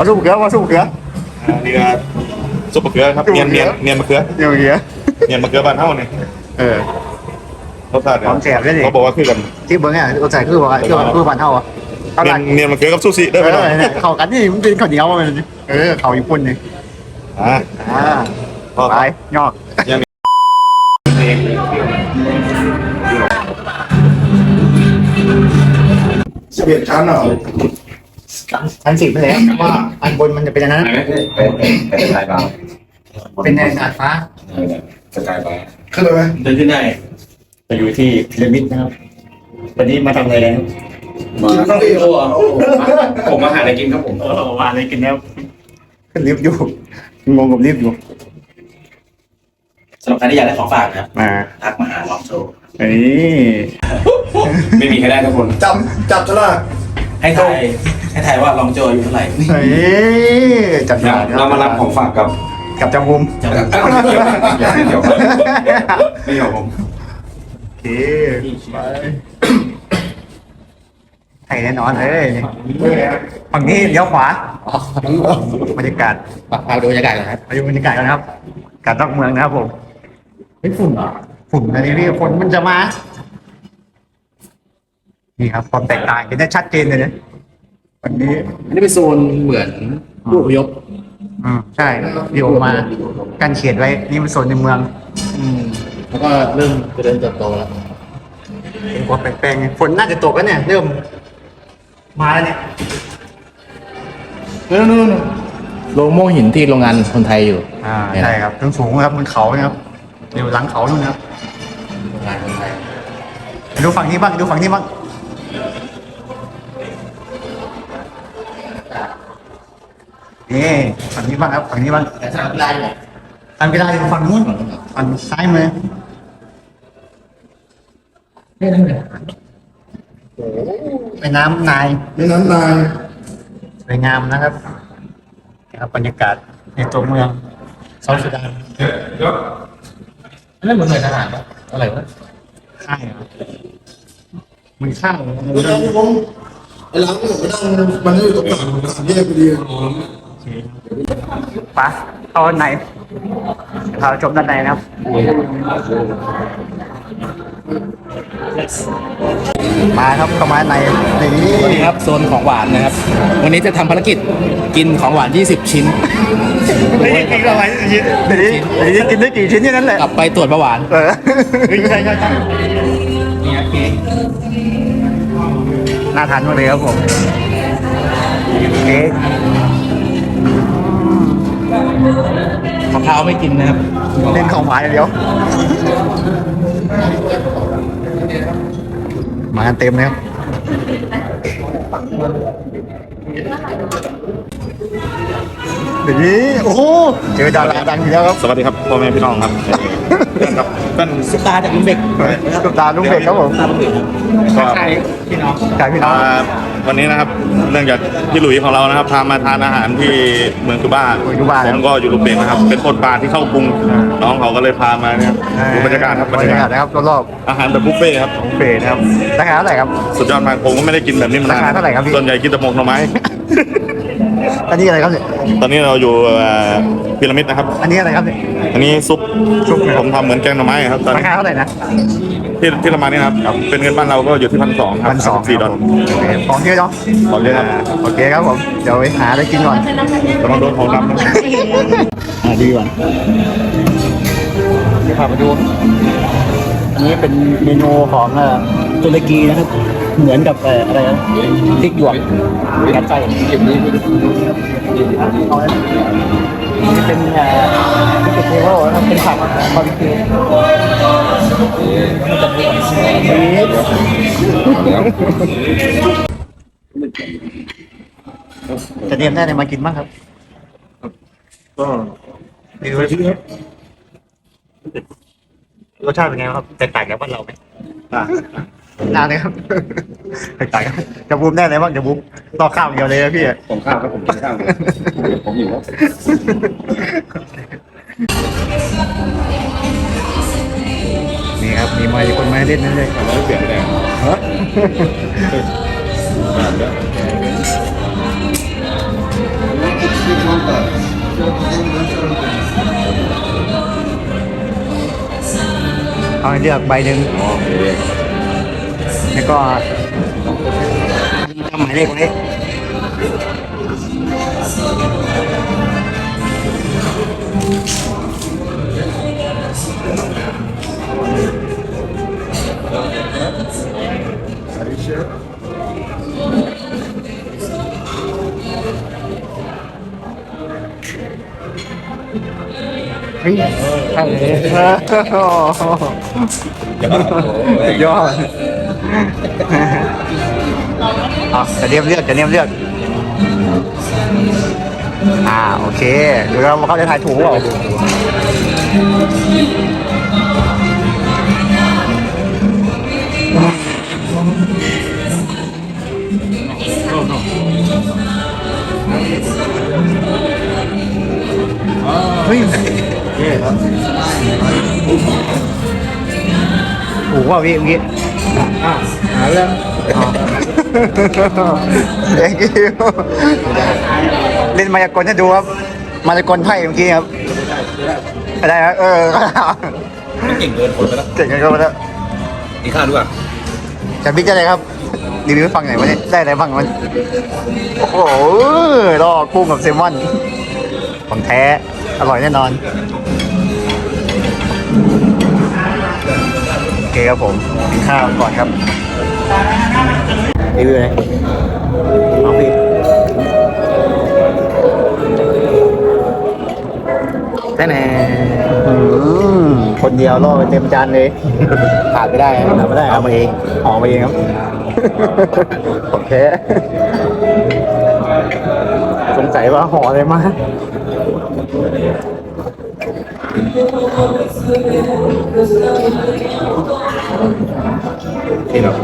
มาสู้เกลือมาสู้เกลืออันนี้ก็ซุปมะเขือครับซุปเนียมะนเขืเนียอนเนียนมะเขือเดี๋ยวเงี้ยเนียนมะเขือบ้านเฮาเนี่ยเออ รสชาติเนี่ยหอมแสบด้วยดิ เขาบอกว่าคือกันที่เบิ้งอะเราใส่คือว่าคือว่าคือบ้านเฮาอะเขาเนีหยลันงเนียนมะเขือกับซูชิเอได้ไหมอเนาะเนี่ยเข้ากันนี่มันเป็นข้าวเหนียวมันเออข้าวญี่ปุ่นนี่อ่าอ่าพอไปยอกสิบเอ็ดชั้นเหรอ ชั้นสิบไปแล้วว่าอันบนมันจะเป็นอันนั้นเป็นเป็นสกายบาร์เป็นในดาดฟ้าสกายบาร์ขึ้นเลยไหมเดินขึ้นได้จะอยู่ที่พีระมิดนะครับ วันนี้มาทำอะไรกันมากินข้าวเหนียวอะโอผมมาหาอะไรกินครับผมเออว่าอะไรกินแล้วขึ้นลิฟต์อยู่งงกับลิฟต์อยู่สำหรับใครที่อยากได้ของฝากนะครับมาทักมาหาลองโชว์เอ้ยไม่มีใครได้ทุกคนจำจับฉลาก ให้ทายให้ทายว่าลองโจอายุเท่าไหร่เฮ้ยจัดการเรามารับของฝากกับกับจำบุมเดี๋ยวเดี๋ยวไม่เกี่ยวผมโอเคไปไทยแน่นอนเลยฝั่งนี้เลี้ยวขวาบรรยากาศพาดูบรรยากาศนะครับไปดูบรรยากาศกันนะครับ การนอกเมืองนะครับผมไม่ฝุ่นเหรอฝุ่นอันนี้พี่ฝนมันจะมา นี่ครับความแตกต่างเห็นได้ชัดเจนเลยนะวันนี้ อันนี้เป็นโซนเหมือนผู้อพยพอืมใช่เดี๋ยวมากันเขียนไว้ นี่มันโซนในเมือง อืมแล้วก็เริ่มเจริญเติบโตแล้วเป็นความแปลงๆฝนน่าจะตกแล้วเนี่ย เริ่ม มาแล้วเนี่ยนู่นนู่นโรงโม่หินที่โรงงานคนไทยอยู่ อ่าใช่ครับสูงๆครับบนเขานะครับอยู่หลังเขานู่นนะครับโรงงานคนไทยดูฝั่งนี้บ้างดูฝั่งนี้บ้าง นี่ฝั่งนี้บ้างครับฝั่งนี้บ้างแต่สนามกีฬาอยู่ไหนทำกีฬาอยู่ฝั่งนู้นฝั่งซ้ายมือไม่นั่นเลยแม่น้ำนายไม่นั้นนายสวยงามนะครับนะครับบรรยากาศในตัวเมืองเซาท์สุดานนั่นเหมือนหน่วยทหารปะอะไรวะค่ายเหรอมันข้างเดี๋ยวนะผมไอ้หลังผมไปนั่งมันอยู่ตรงหลังสามแยกพอดี ปะเข้าด้านในพาชมด้านในนะครับ มาครับเข้ามาในนี่นี่ครับโซนของหวานนะครับ วันนี้จะทำภารกิจกินของหวาน 20 ชิ้น ไม่ได้กินอะไรชิ้นเดี๋ยวนี้เดี๋ยวนี้กินได้กี่ชิ้นแค่นั้นแหละกลับไปตรวจเบาหวานเออใช่ใช่ใช่นี่ครับเค้กน่าทานมากเลยครับผมเค้ก มะพร้าวไม่กินนะครับเล่นของหวานอย่างเดียว มากันเต็มเลยครับเดี๋ยวนี้โอ้โหเจอดาราดังอีกแล้วครับสวัสดีครับพ่อแม่พี่น้องครับเพื่อนครับเพื่อนซุปตาจากลุงเบกตุ๊กตาลุงเด็กครับผมก็ใช่พี่น้อง กายพี่น้อง อ่า วันนี้นะครับเนื่องจากพี่หลุยของเรานะครับพามาทานอาหารที่เมืองคูบ้าเมืองคูบ้าผมก็อยู่ลูกเบกนะครับ เป็นคนปลาที่เข้ากรุงน้องเขาก็เลยพามาเนี่ยดูบรรยากาศครับบบรรยากาศนะครับรอบอาหารแบบบุฟเฟ่ต์ครับๆเฟรนะครับราคาเท่าไหร่ครับสุดยอดมากผมก็ไม่ได้กินแบบนี้มานานราคาเท่าไหร่ครับพี่ส่วนใหญ่กินแต่หมกหน่อไม้ อันนี้อะไรครับเนี่ย ตอนนี้เราอยู่เอ่อพีระมิดนะครับ อันนี้อะไรครับเนี่ย อันนี้ซุปซุปนะครับ ผมทำเหมือนแกงหน่อไม้ครับตอนรานี้คาเท่าไหร่นะที่ที่เรามานี่นะครับ เป็นเงินบ้านเราก็อยู่ที่พันสองครับพันสองสี่ดอล ของเยอะเนาะของเยอะครับาโอเคครับผม เดี๋ยวไปหาอะไรกินก่อนระวังโดนของดำนะ อ่าดีก่อนเดี๋ยวพาไปดู อันนี้เป็นเมนูของเอ่อตุรกีนะครับ เหมือนกับเอ่ออะไรนะพริกหยวกยัดไส้เอาไว้นี่เป็นเอ่อพริกเทโร่นะครับเป็นผักบาร์บีคิวจะเตรียมได้อะไรมากินบ้างครับ ก็ดีเลยครับรสชาติเป็นไงครับแตกต่างจากบ้านเราไหมอ่า นานนะครับต่างจะบูมแน่เลยว่าจะบูมต่อข้าวอย่างเดียวเลยนะพี่อะผมข้าวครับผมกินข้าวผมอยู่ครับนี่ครับมีไม้คนไม้เล่นนั่นเลยครับเสียงแดงฮะเอาเลือกใบหนึ่งโอเค แล้วก็จำหมายเลขไว้เฮ้ยใช่เลยโอ้โหสุดยอด อะจะเรียมเลือกจะเรียมเลือก อ่าโอเคเดี๋ยวเราเขาจะถ่ายถูกเปล่าเฮ้ยถูกว่าพี่เมื่อกี้หาเรื่อง thank you เล่นมายากลให้ดูครับ มายากลไพ่เมื่อกี้ครับได้ครับเออเก่งเกินคนไปแล้วเก่งกันก็มาแล้วดีข้าวด้วยจะบิ๊กอะไรครับรีวิวให้ฟังหน่อยวันนี้ได้อะไรบ้างวันโอ้โหรอกุ้งกับแซลมอนของแท้อร่อยแน่นอน เคครับผมกินข้าวก่อนครับรีวิวเลยเอาพี่แน่ๆอืมคนเดียวล่อไปเต็มจานเลยขาดไม่ได้ขาดไม่ได้เอามาเองหอมาเองครับโอเคสงสัยว่าห่ออะไรมา ที่แบบ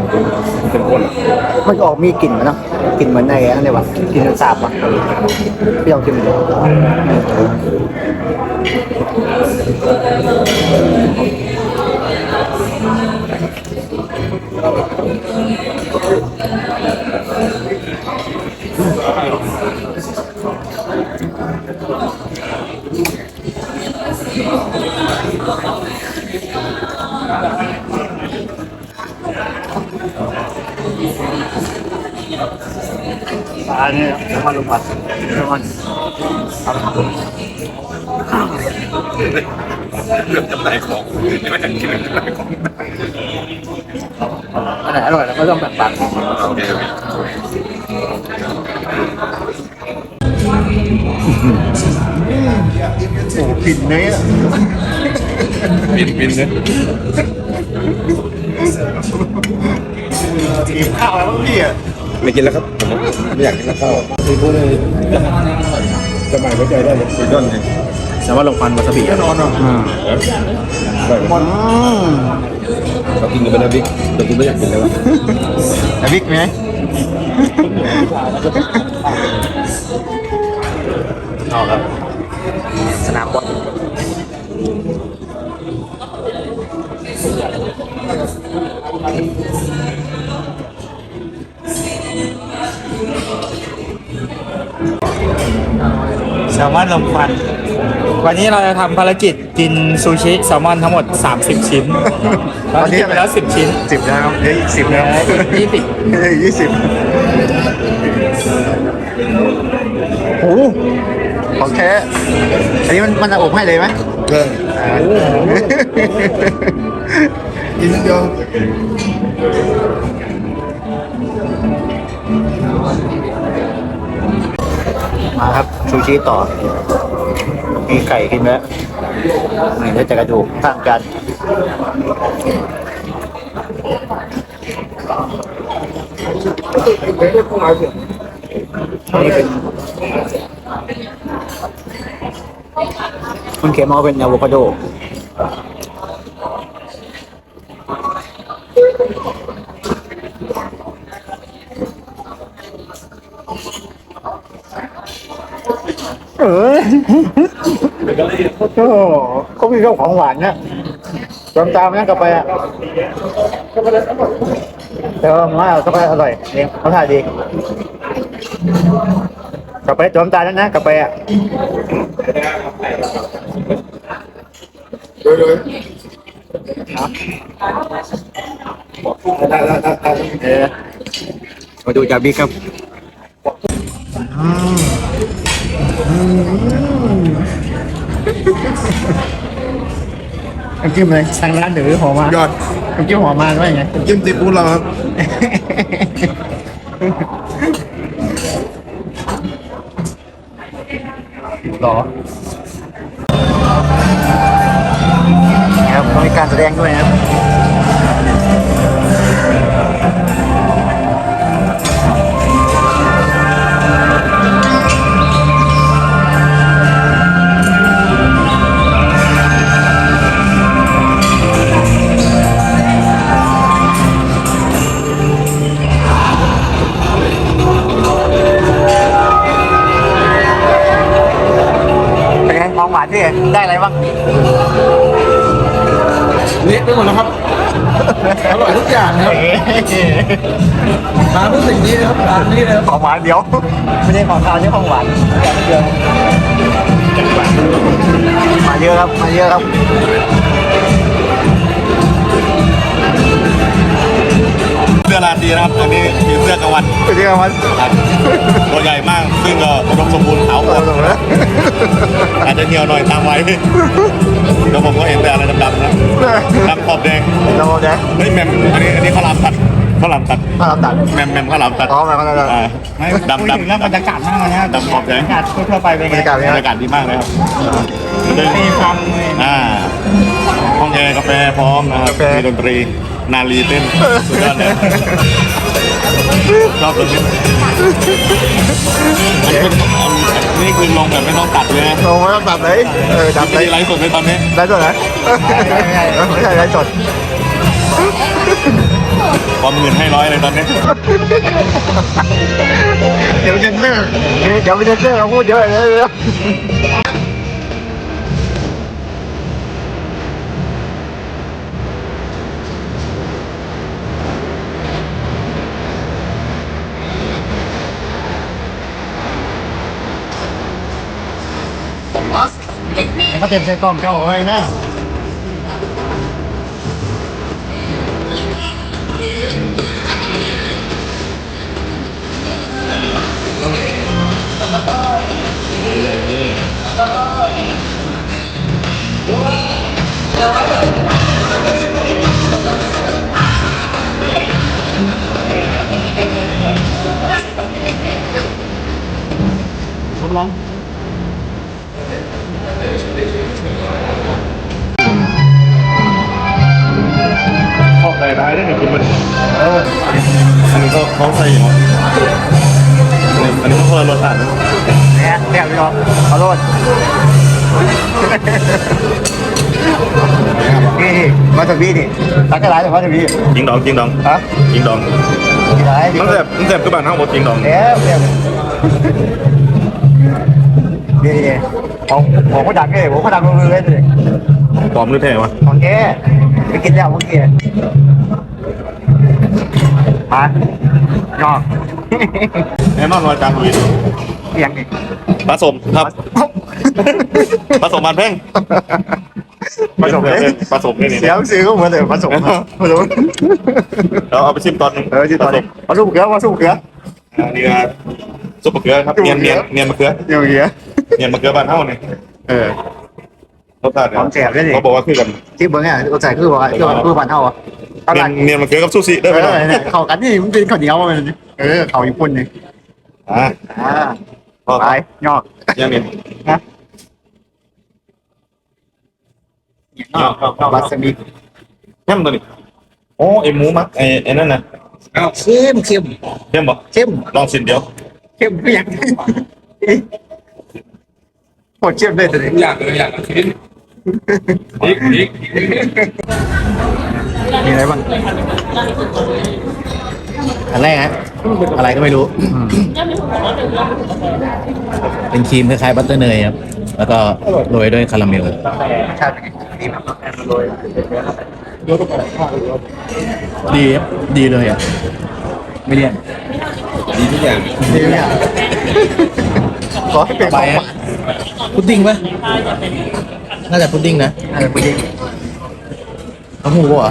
เป็นคนมันออกมีกลิ่นนเนาะกลิ่นเหมือนในอะไรวะกลิ่นสาบอะพี่ลองกินดู น้ำมันลงผัดน้ำมันเรื่องจำหน่ายของไม่ได้คิดเรื่องจำหน่ายของอันไหนอร่อยเราก็ต้องแบ่งปันโอเคโอ้กลิ่นเนื้อบินบินเนี่ยกินข้าวแล้วพี่อะ ไม่กินแล้วครับผมไม่อยากกินแล้วข้าวคือพูดเลยสบายไว้ใจได้เลยคุยด้นเลยแต่ว่าลงควันวาซาบิแน่นอนอะอ่ามันเรากินกันไปแล้วบิ๊กแต่กูไม่อยากกินแล้วแต่บิ๊กไหมเอาครับสนามบอล แซลมอนลมควันวันนี้เราจะทำภารกิจกินซูชิแซลมอนทั้งหมด 30 ชิ้นเรากินไปแล้ว 10 ชิ้นสิบแล้วครับเดี๋ยวอีกสิบแล้วยี่สิบยี่สิบโอ้โหของแท้อันนี้มันมันจะอบให้เลยไหมเกินกินนิดเดียวมาครับ ชูชีต่อ มีไก่กินไหมนี่แล้วจะกระดูกข้างกันนี่เป็นคุณเขมเอาเป็นอะโวคาโด เออโอ้โหเขามีเรื่องของหวานนะจำตามนะกลับไปอะแต่ว่ามว่าก็ไปอร่อยเองเขาถ่ายดีกลับไปจอมตาแล้วนะกลับไปอะดยโดยด้ได้ได้เออมาดูจากบิ๊กครับ น้ำจิ้มเลยทางร้านหรือหอมมายอดน้ำจิ้มหอมมาว่าไงจิ้มซีฟู้ดเราครับ หรอครับต้องมีการแสดงด้วยนะครับ มาเพื่อสิ่งนี้นะครับร้านนี้นะครับของหวานเดี๋ยว ไม่ใช่ของคาวนี่ของหวานเดียวมาเยอะครับ มาเยอะครับเสื้อลานดีนะครับอันนี้คือเสื้อกลางวันไปเจอกันวันครับตัวใหญ่มาก ซึ่งก็อุดมสมบูรณ์ขาวหมโอ้ดโหนะอาจจะเหี่ยวหน่อยตามไว้แล้วผมก็เห็นแต่อะไรดำๆนะดำขอบแดงเราจะเฮ้ยแมมอันนี้อันนี้ข้าวหลามตัด ข้าวหลามตัดมารับตัดแมมแมมข้าวหลามตัดอ๋อมาแล้วอ่าไม่ดำพูดถึงเรื่องดำบรรยากาศมากเลยนะดำขอบแดง บรรยากาศทั่วๆไปเป็นบรไงรยากาศบเป็นรไงรยากาศดีมากเลยครับมีความเลยอ่าห้องแอร์กาแฟพร้อมนะครับมีดนตรีนาลีเต้นสุดยอดเลยชอบดนตรีนี่คือลงแบบไม่ต้องตัดเลยนะโอ้ไม่ต้องตัดเลยเออดับไม่เลยได้ไลฟ์สดเลยตอนนี้ได้สดไหมไม่ใช่ไม่ใช่ได้สด ความเงินให้ร้อยเลยตอนนี้เดี๋ยวเจนเซอร์เดี๋ยวเจนเซอร์เขาพูดเยอะเลยเขาเต็มใส่กล่องเก่าไว้นะ ชอบได้ได้ได้หนึ่งคุณมันอันนี้ก็เขาใส่เหรออันนี้ก็คนละรสชาตินะเนี่ยเนี่ยพี่น้องขอโทษ นี่นี่มาจากพี่นี่ตักกระไรจากมาจากพี่จิงดองจิงดองฮะจิงดองกี่ไรมันแสบมันแสบคือบ้านเฮาบ่จิงดองเดี๋ยวเดี๋ยวนี่นี่ของของเขาดังเลยของเขาดังลงเลยเลยปลอมหรือแท้วะของแกไปกินแล้วเมื่อกี้มายอกแน่นอนว่าจานลุยเอียงอีก ผสมครับผสมมันแพงผสมเลยผสมนี่นี่เสียงซื้อก็เหมือนเดิมผสมผสมเราเอาไปชิมตอนนึงเออที่ตอนนี้ผสมเกลือผสมเกลืออันนี้ก็ซุปมะเขือครับเนียนเนียนเนียนมะเขืออย่างเงี้ยเนียนมะเขือบ้านเฮานี่เออรสชาติความแสบด้วยดิเขาบอกว่าคือกันที่เบิ้งเนี่ยเราใส่คือว่าคือคือผ่านเท่าอะข้าวเนีหยลันงเนียนมะเขือกับซูชิได้เอไหมอเนาะเนี่ยเข้ากันนี่มันเป็นข้าวเหนียวมันเออข้าวญี่ปุ่นนี่อ่าอ่าพอไปยอกยังนี่ยอกวา ซาบิแฮมตัวนี้โอ้ไอหมูมักไอไอ้นั่นน่ะเข้มเข้มเข้มบ่เข้มลองสินเดียว อยากเลยอยากกินอีกอีกมีอะไรบ้างอันแรกฮะอะไรก็ไม่รู้ เป็นครีมคล้ายๆบัตเตอร์เนยครับ แล้วก็โรยด้วยคาราเมลชาตินี่แบบโรยดีครับดีเลยอะ ไม่เลี่ยนดีทุกอย่างนี่เนี่ยขอให้เป็นขไปองหฮะวานพุดดิ้งปะน่าจะพุดดิ้งนะอะไรพวกนี้เต้าหู้เหรอ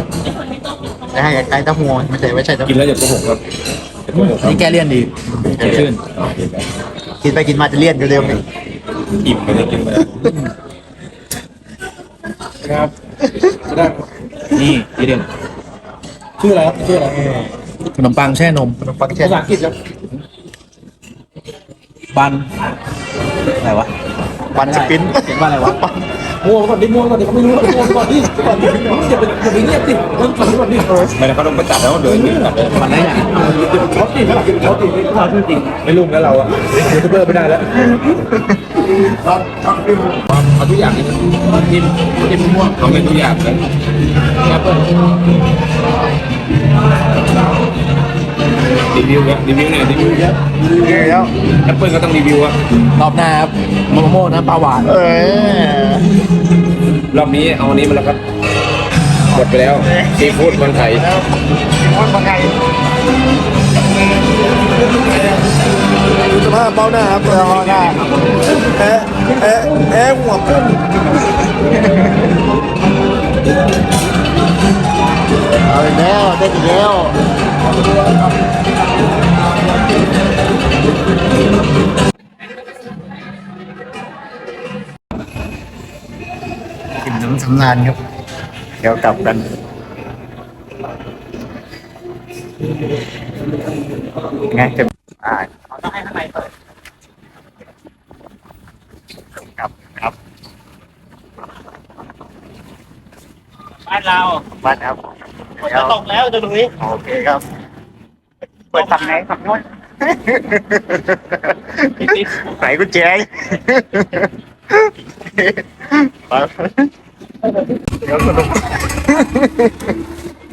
ใช่ใกล้เต้าหู้ไม่ใช่ไม่ใช่เต้ากิหู้นแล้วอย่าโกหกครับอย่าโกหกครับนี่แกเลี่ยนดีแกชื่นกินไปกินมาจะเลี่ยนอยู่เดิมนี่อิ่มไปเลยกินไปครับนี่ทีเด่นชื่ออะไรครับชื่ออะไรขนมปังแช่นม ขนมปังแช่ภาษาอังกฤษครับบันอะไรวะ ปันสปินเขียนว่าอะไรวะ มัวก่อนดิมัวก่อนดิเขาไม่รู้มัวก่อนดิก่อนดิอย่าไปอย่าไปเงียบดิเริ่มก่อนดิก่อนดิไม่ได้เขาต้องไปตัดแล้วเดินตัดเลยมันได้อย่างช็อตดิช็อตดิช็อตจริงไม่รุ่งแล้วเราอะยูทูบเบอร์ไม่ได้แล้วเอาทุกอย่างเลยจิ้มจิ้มม่วงเอาเป็นทุกอย่างเลยแอปเปิ้ล รีวิวครับรีวิวหน่อยรีวิวครับแล้วแอปเปิ้ลก็ต้องรีวิวอะรอบหน้าครับโมโม่น้ำปลาหวานเออรอบนี้เอาอันนี้มาแล้วครับหมดไปแล้วซีฟู้ดคนไทยว่าเป็นไงดูสภาพเบ้าหน้าครับเบ้าหน้าเอ๊ะเอ๊ะเอ๊ะหัวพุ่งเอาอีกแล้วได้อีกแล้ว กินน้ำสำนานครับ เดี๋ยวกลับกันไงจะอ่าเขาต้องให้ข้างในเปิดครับครับบ้านเราบ้านครับฝนจะตกแล้วจะตรงนี้โอเคครับเปิด ฝั่งไหนฝั่งโน้นใส่กุญแจไปเดี๋ยวสนุก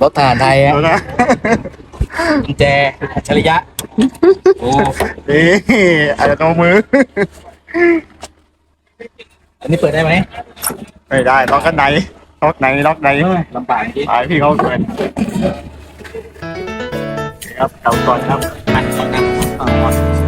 รถทหารไทยเดี๋ฮะยวนะกุญแจอัจฉริยะโอ้นี่อาจจะโนมือ อันนี้เปิดได้ไหมไม่ได้ล็อกกันไหนล็อกไหนล็อกไหนลำบากจริงไปพี่เขาเกิน ครับเอาก่อนครับอะสองอันเอาก่อน